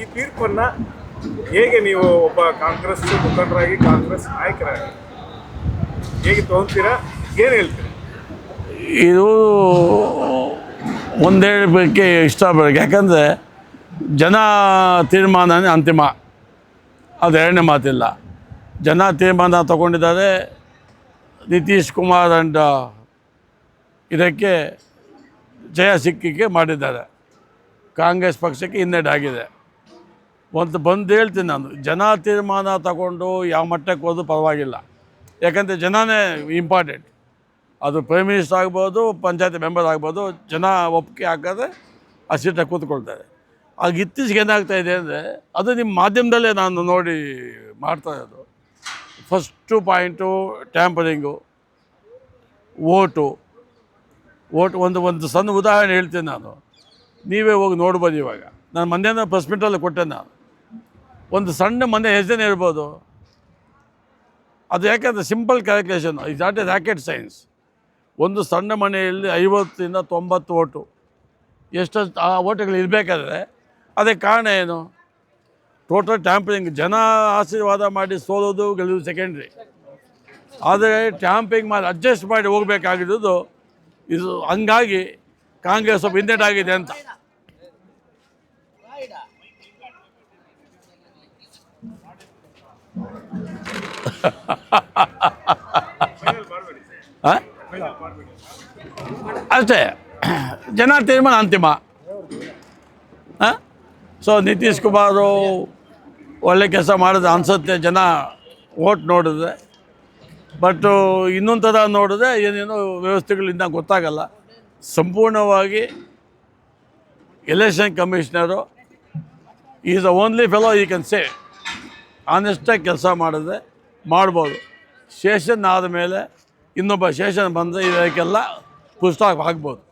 ಈ ತೀರ್ಪನ್ನು ಹೇಗೆ ನೀವು ಒಬ್ಬ ಕಾಂಗ್ರೆಸ್ ಮುಖಂಡರಾಗಿ, ಕಾಂಗ್ರೆಸ್ ನಾಯಕರಾಗಿ ಹೇಗೆ ತಗೊಂತೀರಾ? ಏನು ಹೇಳ್ತೀರಾ? ಇದು ಒಂದೇ ಹೇಳಬೇಕೆ ಇಷ್ಟಪಡಬೇಕು ಯಾಕಂದರೆ ಜನ ತೀರ್ಮಾನನೇ ಅಂತಿಮ. ಅದು ಎರಡನೇ ಮಾತಿಲ್ಲ. ಜನ ತೀರ್ಮಾನ ತಗೊಂಡಿದ್ದಾರೆ. ನಿತೀಶ್ ಕುಮಾರ್ ಅಂಡ್ ಇದಕ್ಕೆ ಜಯ ಸಿಕ್ಕಿಕೆ ಮಾಡಿದ್ದಾರೆ. ಕಾಂಗ್ರೆಸ್ ಪಕ್ಷಕ್ಕೆ ಹಿನ್ನಡೆ ಆಗಿದೆ. ಒಂದು ಬಂದು ಹೇಳ್ತೀನಿ ನಾನು, ಜನ ತೀರ್ಮಾನ ತಗೊಂಡು ಯಾವ ಮಟ್ಟಕ್ಕೆ ಹೋದ್ರೂ ಪರವಾಗಿಲ್ಲ. ಯಾಕಂದರೆ ಜನನೇ ಇಂಪಾರ್ಟೆಂಟ್ ಅದು ಪ್ರೈಮ್ ಮಿನಿಸ್ಟರ್ ಆಗ್ಬೋದು, ಪಂಚಾಯತ್ ಮೆಂಬರ್ ಆಗ್ಬೋದು, ಜನ ಒಪ್ಪಿಗೆ ಹಾಕಿದ್ರೆ ಆ ಸೀಟಾಗಿ ಕೂತ್ಕೊಳ್ತಾರೆ. ಆಗ ಇತ್ತೀಚೆಗೆ ಏನಾಗ್ತಾ ಇದೆ ಅಂದರೆ, ಅದು ನಿಮ್ಮ ಮಾಧ್ಯಮದಲ್ಲೇ ನಾನು ನೋಡಿ ಮಾಡ್ತಾ ಇರೋದು. First point tampering vote vote ಒಂದು ಒಂದು ಸಣ್ಣ ಉದಾಹರಣೆ ಹೇಳ್ತೀನಿ ನಾನು. ನೀವೇ ಹೋಗಿ ನೋಡ್ಬೋದು ಇವಾಗ. ನಾನು ಮೊನ್ನೆ ಪ್ರೆಸ್ ಮೀಟಲ್ಲಿ ಕೊಟ್ಟೆ ನಾನು. ಒಂದು ಸಣ್ಣ ಮನೆ ಹೆಸರೇ ಇರ್ಬೋದು ಅದು ಯಾಕೆಂದರೆ simple calculation is not a rocket science ಒಂದು ಸಣ್ಣ ಮನೆಯಲ್ಲಿ ಐವತ್ತರಿಂದ ತೊಂಬತ್ತು ಓಟು. ಎಷ್ಟು ಆ ಓಟುಗಳು ಇರಬೇಕಾದ್ರೆ ಅದಕ್ಕೆ ಕಾರಣ ಏನು? ಟೋಟಲ್ ಟ್ಯಾಂಪರಿಂಗ್ ಜನ ಆಶೀರ್ವಾದ ಮಾಡಿ ಸೋಲೋದು ಗೆಲ್ಲೋದು ಸೆಕೆಂಡ್ರಿ ಆದರೆ ಟ್ಯಾಂಪಿಂಗ್ ಮಾಡಿ ಅಡ್ಜಸ್ಟ್ ಮಾಡಿ ಹೋಗಬೇಕಾಗಿರೋದು ಇದು. ಹಂಗಾಗಿ ಕಾಂಗ್ರೆಸ್ ಸ್ವಲ್ಪ ಆಗಿದೆ ಅಂತ. ಅಷ್ಟೇ. ಜನ ತೀರ್ಮಾನ ಅಂತಿಮ. ಹಾಂ ಸೊ ನಿತೀಶ್ ಕುಮಾರು ಒಳ್ಳೆ ಕೆಲಸ ಮಾಡಿದ್ರೆ ಅನ್ಸುತ್ತೆ ಜನ ಓಟ್ ನೋಡಿದ್ರೆ. ಬಟ್ಟು ಇನ್ನೊಂದು ಥರ ನೋಡಿದ್ರೆ ಏನೇನೋ ವ್ಯವಸ್ಥೆಗಳಿಂದ ಗೊತ್ತಾಗಲ್ಲ. ಸಂಪೂರ್ಣವಾಗಿ election commissioner is a only fellow you can say ಆನೆಸ್ಟಾಗಿ ಕೆಲಸ ಮಾಡಿದ್ರೆ ಮಾಡ್ಬೋದು. ಶೇಷನ್ ಆದಮೇಲೆ ಇನ್ನೊಬ್ಬ ಶೇಷನ್ ಬಂದರೆ ಇದಕ್ಕೆಲ್ಲ ಪುಸ್ತಕ ಹಾಕ್ಬೋದು.